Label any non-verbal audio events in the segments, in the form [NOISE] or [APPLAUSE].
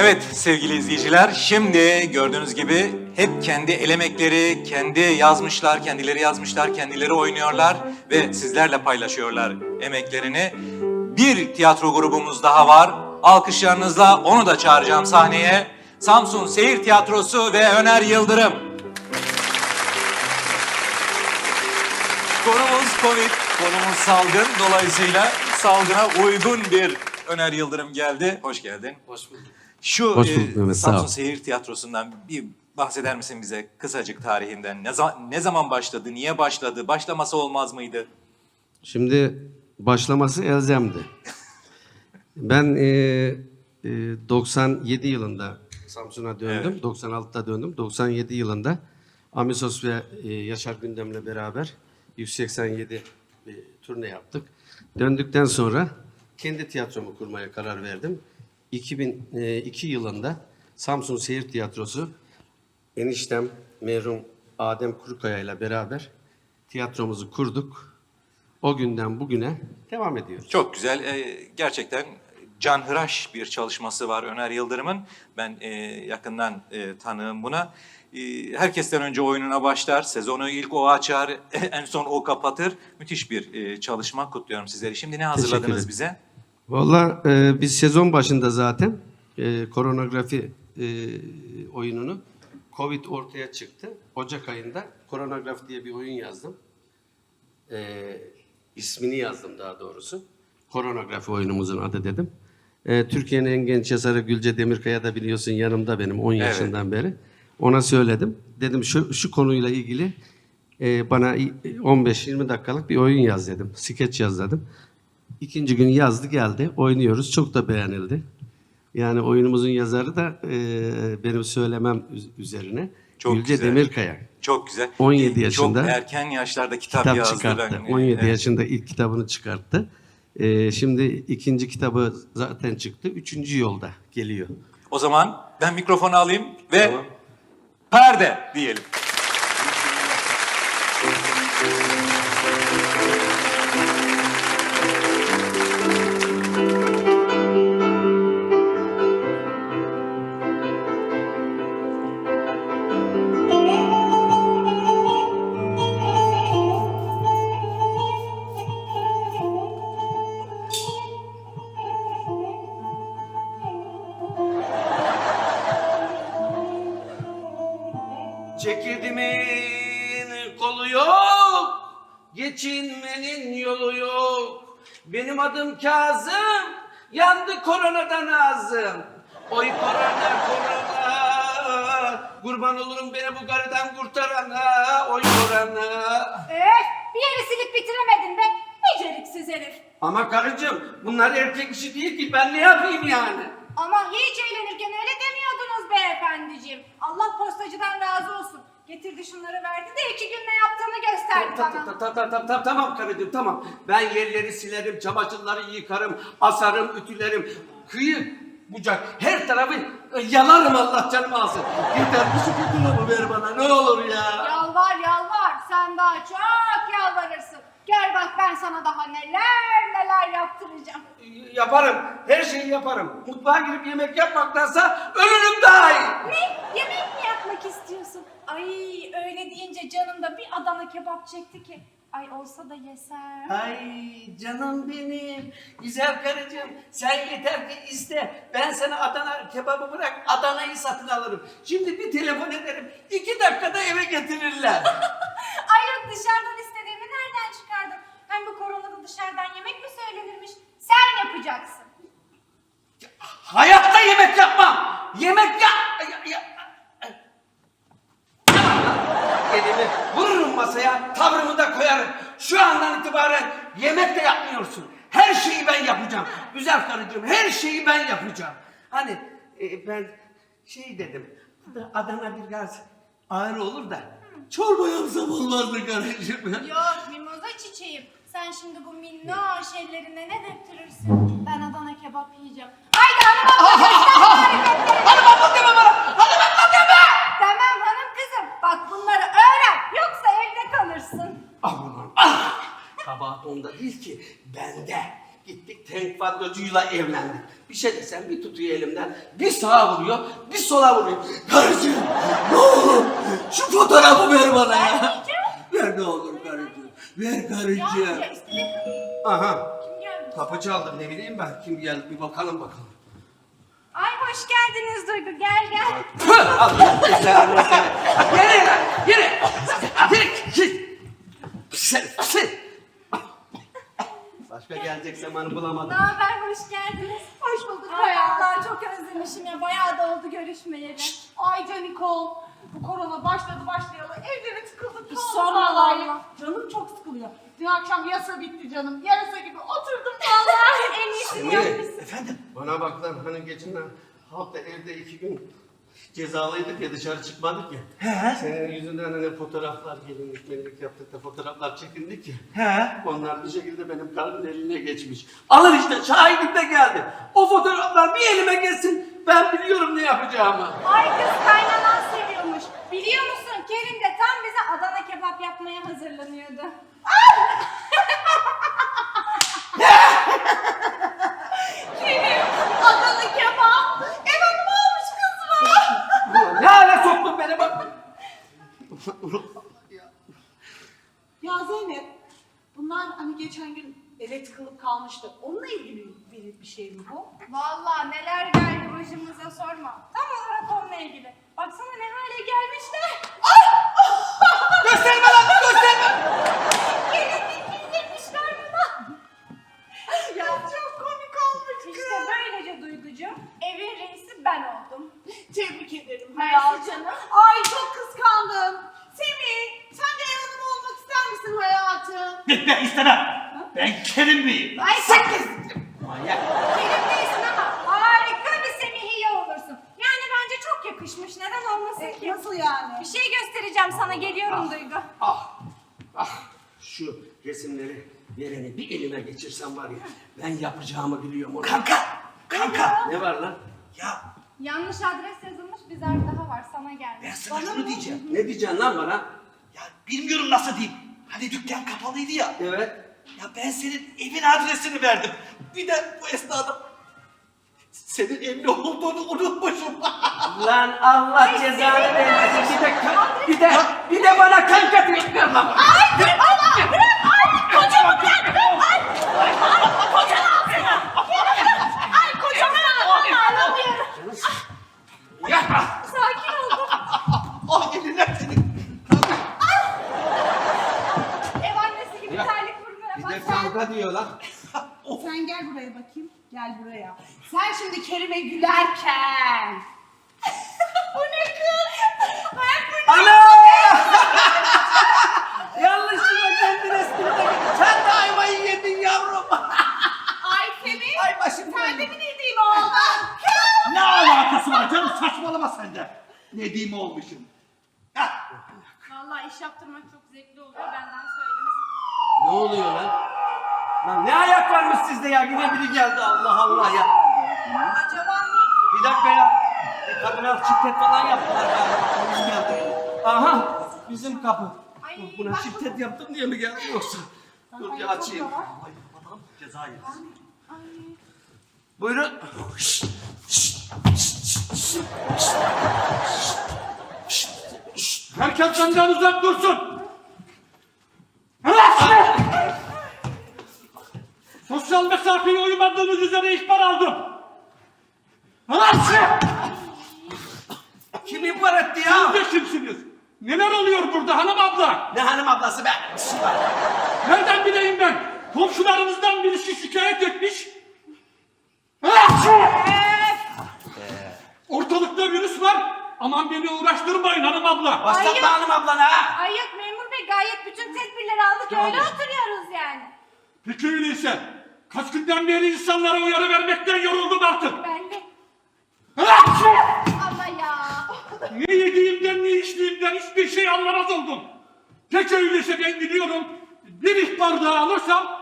Evet sevgili izleyiciler, şimdi gördüğünüz gibi hep kendi el emekleri, kendi yazmışlar, kendileri yazmışlar, kendileri oynuyorlar ve sizlerle paylaşıyorlar emeklerini. Bir tiyatro grubumuz daha var. Alkışlarınızla onu da çağıracağım sahneye. Samsun Seyir Tiyatrosu ve Öner Yıldırım. Konumuz Covid, konumuz salgın. Dolayısıyla salgına uygun bir Öner Yıldırım geldi. Hoş geldin. Hoş bulduk. Şu Hoş e, bulduk Mehmet, sağ Samsun. Seyir Tiyatrosu'ndan bir bahseder misin bize kısacık tarihinden? Ne zaman, ne zaman başladı, niye başladı, başlaması olmaz mıydı? Şimdi başlaması elzemdi. Ben e, e, 97 yılında Samsun'a döndüm. 96'da döndüm. 97 yılında Amisos ve e, Yaşar Gündem'le beraber 187 bir turne yaptık. Döndükten sonra kendi tiyatromu kurmaya karar verdim. 2002 yılında Samsun Seyir Tiyatrosu eniştem merhum Adem Kurukaya ile beraber tiyatromuzu kurduk. O günden bugüne devam ediyoruz. Çok güzel, e, gerçekten canhıraş bir çalışması var Öner Yıldırım'ın. Ben e, yakından e, tanığım buna. E, herkesten önce oyununa başlar, sezonu ilk o açar, [LAUGHS] en son o kapatır. Müthiş bir e, çalışma kutluyorum sizleri. Şimdi ne hazırladınız bize? Valla e, biz sezon başında zaten e, koronografi e, oyununu Covid ortaya çıktı. Ocak ayında koronografi diye bir oyun yazdım. E, ismini yazdım daha doğrusu. Koronografi oyunumuzun adı dedim. E, Türkiye'nin en genç yazarı Gülce Demirkaya da biliyorsun yanımda benim 10 yaşından beri. Ona söyledim. Dedim şu, şu konuyla ilgili e, bana 15-20 dakikalık bir oyun yaz dedim. Skeç yaz dedim. İkinci gün yazdı geldi. Oynuyoruz. Çok da beğenildi. Yani oyunumuzun yazarı da e, benim söylemem üz- üzerine. Çok Gülce güzel. Demirkaya. Çok güzel. 17 E, yaşında Çok erken yaşlarda kitap, Kitap yazdı. çıkarttı. Ben, e, 17 evet. yaşında ilk kitabını çıkarttı. E, şimdi ikinci kitabı zaten çıktı. Üçüncü yolda geliyor. O zaman ben mikrofonu alayım ve Tamam. perde diyelim. Kazım, yandı koronadan ağzım. Oy korona korona, kurban olurum beni bu garıdan kurtarana. Oy korona. Öf! Bir yeri silip bitiremedin be. Beceriksiz herif. Ama karıcığım bunlar erkek işi değil ki ben ne yapayım yani? Ama hiç eğlenirken öyle demiyordunuz beyefendiciğim. Allah postacıdan razı olsun. Getirdi şunları verdi de iki gün ne yaptığını gösterdi Ta- ta- bana. ta- ta- ta- ta- Tamam karıcığım tamam. Ben yerleri silerim, çamaşırları yıkarım, asarım, ütülerim. Kıyı, bucak, her tarafı e, yalarım Allah canımı alsın. Yeter şu kutumu ver bana ne olur ya. Yalvar yalvar. Sen daha çok yalvarırsın. Gel bak ben sana daha neler neler yaptıracağım. Yaparım, her şeyi yaparım. Mutfağa girip yemek yapmaktansa ölürüm daha iyi. Ne? İstiyorsun? Ay öyle deyince canımda bir Adana kebap çekti ki. Ay olsa da yesem. Ay canım benim, güzel karıcığım. Sen yeter ki iste. Ben sana Adana kebabı bırak, Adana'yı satın alırım. Şimdi bir telefon ederim, iki dakikada eve getirirler. [LAUGHS] Ay yok dışarıdan istediğimi nereden çıkardın? Hem bu koronada dışarıdan yemek mi söylenirmiş? Sen yapacaksın. Hayatta yemek yapmam. Yemek yap... Ya, ya- Elimi vururum masaya, tavrımı da koyarım. Şu andan itibaren yemek de yapmıyorsun. Her şeyi ben yapacağım. Güzel karıcığım, her şeyi ben yapacağım. Hani e, ben şey dedim, Adana biraz ağır olur da çorba yapsam olmaz mı karıcığım? [LAUGHS] Yok mimoza çiçeğim. Sen şimdi bu minnoş ellerine ne döktürürsün? Ben Adana kebap yiyeceğim. Haydi hanım [LAUGHS] Hanım abla deme bana! Hanım abla deme! Demem hanım kızım. Bak bunları öğren. Yoksa evde kalırsın. Aman ah! Kabahat onda değil ki bende. Gittik tank farla tiyatrocuyla evlendik. Bir şey desem bir tutuyor elimden, bir sağa vuruyor, bir sola vuruyor. Karıcığım, ne olur şu fotoğrafı ver bana ya. Ver ne olur karıcığım, ver karıcığım. İstediğin Aha, kim geldi? kapı çaldım ne bileyim ben, kim geldi bir bakalım bakalım. Ay hoş geldiniz Duygu gel gel. Püh, Allah cezanı seni. Yere lan, yere. Yere. Pis herif, pis. Başka gelecek zamanı Ne bulamadım. haber hoş geldiniz. Hoş bulduk Ay. Allah çok özlemişim ya bayağı da oldu görüşmeyeli. Ay Canikol. Bu korona başladı başlayalı. Evlere tıkıldık. Hiç sorma vallahi. Canım çok sıkılıyor. Dün akşam yasa bitti canım. Yarasa gibi oturdum vallahi. [LAUGHS] en iyisini yapmışsın. efendim. Bana bak lan hani geçen hafta evde iki gün cezalıydık ya dışarı çıkmadık ya. He. Senin yüzünden hani fotoğraflar gelinlik melinlik yaptık da fotoğraflar çekindik ya. He. Onlar bir şekilde benim karımın eline geçmiş. Alın işte şahidim de geldi. O fotoğraflar bir elime geçsin. Ben biliyorum ne yapacağımı. Ay kız kaynanan seviyormuş. Biliyor musun Kerim de tam bize Adana kebap yapmaya hazırlanıyordu. [LAUGHS] Kerim, Adana kebap. Evet ne olmuş kızma? Ulan ne hale soktun beni bak. Ya Zeynep, bunlar hani geçen gün eve tıkılıp kalmıştı. Onunla ilgili bir, bir şey mi bu? Vallahi neler geldi başımıza sorma. Tam olarak onunla ilgili. Baksana ne hale gelmişler. [LAUGHS] gösterme lan gösterme. Gelinlik giydirmişler buna. Ya çok komik olmuş İşte böylece Duygucuğum evin reisi ben oldum. Tebrik ederim Mersi canım. Ay çok kıskandım. Semih, sen de ev hanımı olmak ister misin hayatım? Ben istemem. Ben Kerim Bey'im. Ay Manyak. Kerim değilsin ama harika bir Semihiye olursun. Yani bence çok yakışmış. Neden olmasın ki? Nasıl yani? Bir şey göstereceğim sana. Geliyorum Duygu. Ah, ah. Şu resimleri vereni bir elime geçirsem var ya, ben yapacağımı biliyorum onu. Kanka. Kanka. Ne var lan? Ya Yanlış adres yazılmış bir zarf daha var. Sana ben gelmiş. sana şunu diyeceğim. Ne diyeceksin lan bana? Ya bilmiyorum nasıl diyeyim. Hani dükkan kapalıydı ya. Evet. Ya ben senin evin adresini verdim. Bir de bu esnada senin evli olduğunu unutmuşum. [LAUGHS] Lan Allah cezanı vermesin. Bir de, bir de, bir de bana kanka diyor lan. Yapma. Sakin ol. oh eline senin. Ev annesi gibi Ya, terlik vurmaya Bir bak. de kanka diyor lan. [LAUGHS] Sen gel buraya bakayım. Gel buraya. Sen şimdi Kerim'e gülerken. [LAUGHS] bu ne kız? Bak bu ne? Ana! [LAUGHS] Yanlışlıkla kendi resmini de Sen de ayvayı yedin yavrum. Ay Semih. Ay başım Sen de mi dediğim oğlan? Ne alakası var canım saçmalama sen de. Ne diyeyim olmuşum. Hah. Vallahi iş yaptırmak çok zevkli oluyor. Benden söylemesi. Ne oluyor lan? Lan ne ayak varmış sizde ya? Yine biri geldi Allah Allah ya. Acaba ne? Bir dakika ya. E, kadına şiddet falan yaptılar galiba. Polis geldi. Aha bizim kapı. Ay, Buna bak şiddet yaptım diye mi geldi yoksa? Dur bir açayım. Ay kapatalım ceza yeriz. Buyurun. Herkes benden uzak dursun. Sosyal mesafeye uymadığınız üzere ihbar aldım. Kim ihbar etti ya? Siz de kimsiniz? Neler oluyor burada hanım abla? Ne hanım ablası be? Nereden bileyim ben? Komşularımızdan birisi şikayet etmiş. Ortalıkta virüs var. Aman beni uğraştırmayın hanım abla. Başlatma hanım ablana ha. Ay yok memur bey gayet bütün tedbirleri aldık öyle oturuyoruz yani. Peki öyleyse. Kaç günden beri insanlara uyarı vermekten yoruldum artık. Ben de. Allah ya. Ne yediğimden ne içtiğimden hiçbir şey anlamaz oldum. Peki öyleyse ben gidiyorum. Bir ihbar daha alırsam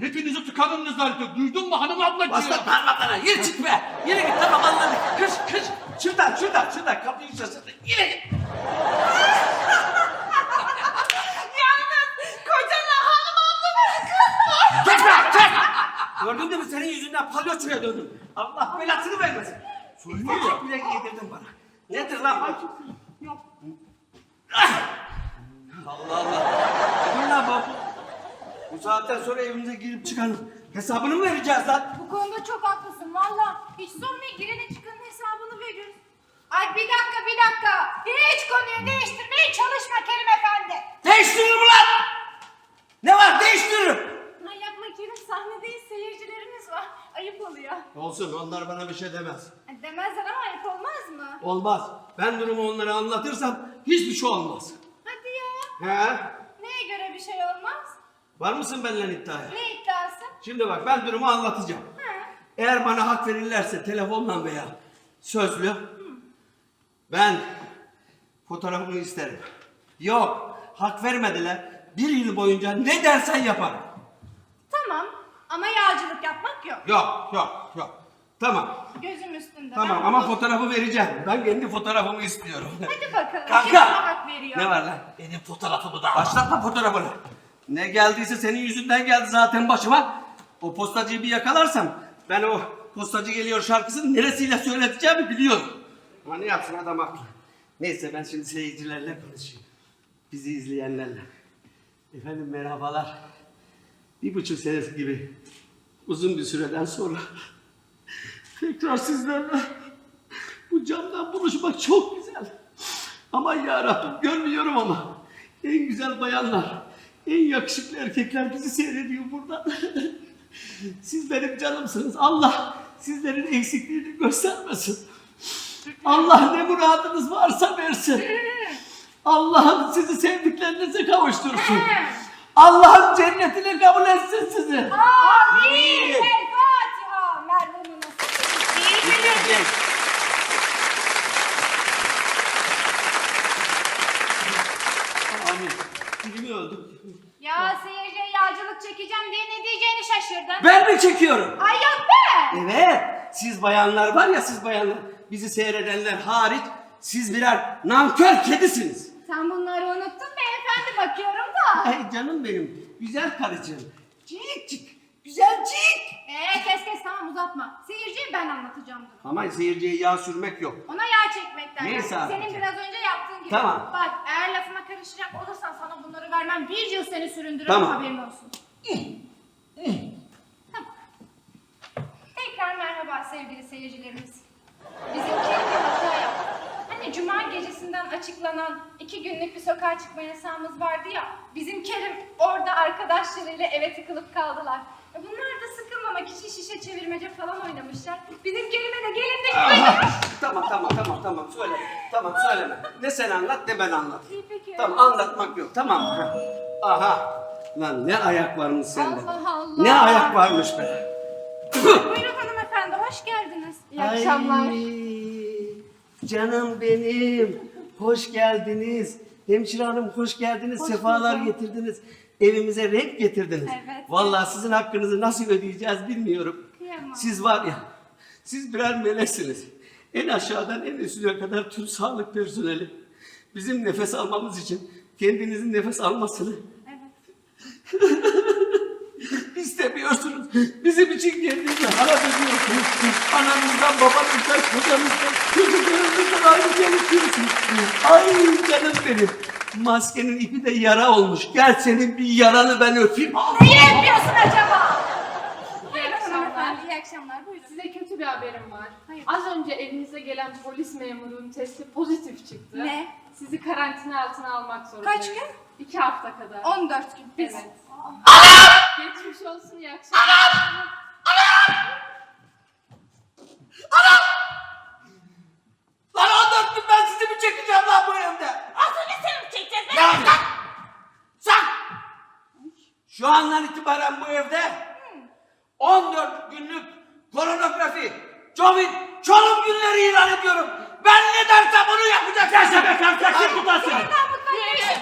hepinizi tıkanın nezarete. Duydun mu hanım ablacığım? Hanım ablana. Yürü çık be. Yürü git tamam anladık. Kış kış. Şuradan şuradan şuradan kapıyı şaşırdı. Yürü git. Yalnız kocana hanım ablamı kız Çek be çek. Gördün değil mi senin yüzünden palyaçoya döndüm. Allah belasını vermesin. Söylüyor bile giydirdin bana. Nedir lan bu? Yok. Allah Allah. Dur lan bu. Bu saatten sonra evimize girip çıkanın hesabını mı vereceğiz lan? Bu konuda çok haklısın valla. Hiç sormayın girenin çıkanın hesabını veriyoruz. Ay bir dakika bir dakika. Hiç konuyu değiştirmeye çalışma Kerim Efendi. Değiştiririm lan! Ne var değiştiririm. Kerim sahnedeyiz seyircilerimiz var. Ayıp oluyor. Olsun onlar bana bir şey demez. Ay, Demezler ama ayıp olmaz mı? Olmaz. Ben durumu onlara anlatırsam hiçbir şey olmaz. Hadi ya. He? Neye göre bir şey olmaz? Var mısın benimle iddiaya? Ne iddiası? Şimdi bak ben durumu anlatacağım. Ha. Eğer bana hak verirlerse telefonla veya sözlü ben fotoğrafımı isterim. Yok hak vermediler. Bir yıl boyunca ne dersen yaparım. Tamam ama yağcılık yapmak yok. Yok yok yok. Tamam Gözüm üstünde. tamam Ben ama fotoğrafı vereceğim. Ben kendi fotoğrafımı istiyorum. Hadi bakalım. Kanka! Kim sana hak veriyor? Ne var lan? Benim fotoğrafımı da. Başlatma fotoğrafını. Ne geldiyse senin yüzünden geldi zaten başıma. O postacıyı bir yakalarsam ben o postacı geliyor şarkısını neresiyle söyleteceğimi biliyorum. Ama ne yapsın adam haklı. Neyse ben şimdi seyircilerle konuşayım. Bizi izleyenlerle. Efendim merhabalar. Bir buçuk senesi gibi uzun bir süreden sonra tekrar sizlerle bu camdan buluşmak çok güzel. Aman ya Rabbim görmüyorum ama en güzel bayanlar, en yakışıklı erkekler bizi seyrediyor buradan. [LAUGHS] Siz benim canımsınız. Allah sizlerin eksikliğini göstermesin. Allah ne muradınız varsa versin. Allah'ım sizi sevdiklerinize kavuştursun. Allah'ım cennetine kabul etsin sizi. Amin. El Fatiha. Merhumun Amin. Dilimi öldüm. Ya seyirciye yağcılık çekeceğim diye ne diyeceğini şaşırdın. Ben mi çekiyorum? Ay yok be. Evet, siz bayanlar var ya siz bayanlar, bizi seyredenler hariç siz birer nankör kedisiniz. Sen bunları unuttun bakıyorum da. Ay canım benim, güzel karıcığım. Cik cik, güzel cik. Ee kes kes tamam uzatma. Seyirciye ben anlatacağım durumu. Ama seyirciye yağ sürmek yok. Ona yağ çekmek derler. Neyse abi. Senin biraz önce yaptığın gibi. Tamam. Bak eğer lafıma karışacak olursan sana bunları vermem. Bir yıl seni süründürürüm Tamam. haberin olsun. Tamam. Tekrar merhaba sevgili seyircilerimiz. Bizim kendi hata. Hani cuma gecesinden açıklanan iki günlük bir sokağa çıkma yasağımız vardı ya. Bizim Kerim orada arkadaşlarıyla eve tıkılıp kaldılar. E Bunlar da sıkılmamak için şişe çevirmece falan oynamışlar. Bizim Kerim'e de gelinlik koymuş. Tamam tamam tamam tamam söyle. Tamam söyleme. Ne sen anlat ne ben anlat. İyi peki. Tamam anlatmak yok tamam mı? Aha. Lan ne ayak varmış sende. Allah Allah. Ne ayak varmış be. Buyurun hanımefendi, hoş geldiniz. İyi akşamlar. Ay, canım benim. Hoş geldiniz. Hemşire hanım hoş geldiniz. Hoş Sefalar bulduk. getirdiniz. Evimize renk getirdiniz. Evet. Vallahi sizin hakkınızı nasıl ödeyeceğiz bilmiyorum. Kıyamam. Siz var ya, siz birer meleksiniz. En aşağıdan en üstüne kadar tüm sağlık personeli. Bizim nefes almamız için kendinizin nefes almasını Evet. [LAUGHS] İstemiyorsunuz. Bizim için kendinizi harap ediyorsunuz. Ananızdan, babanızdan, kocanızdan, çocuklarınızdan ayrı çalışıyorsunuz. Ay canım benim. Maskenin ipi de yara olmuş. Gel senin bir yaranı ben öpeyim. Neyi yapıyorsun acaba? İyi akşamlar. iyi akşamlar. Buyurun. Size kötü bir haberim var. Hayır. Az önce evinize gelen polis memurunun testi pozitif çıktı. Ne? Sizi karantina altına almak zorundayız. Kaç gün? İki hafta kadar. 14 gün. Evet. Geçmiş olsun iyi akşamlar. Lan 14 gün ben sizi mi çekeceğim lan bu evde? Az önce seni mi çekeceğiz? Ya sak! Sak! Şu andan itibaren bu evde 14 günlük koronografi, Covid, çolum günleri ilan ediyorum. Ben ne dersem onu yapacak. Gelse be kanka kim tutasın? Daha mutfakta işim.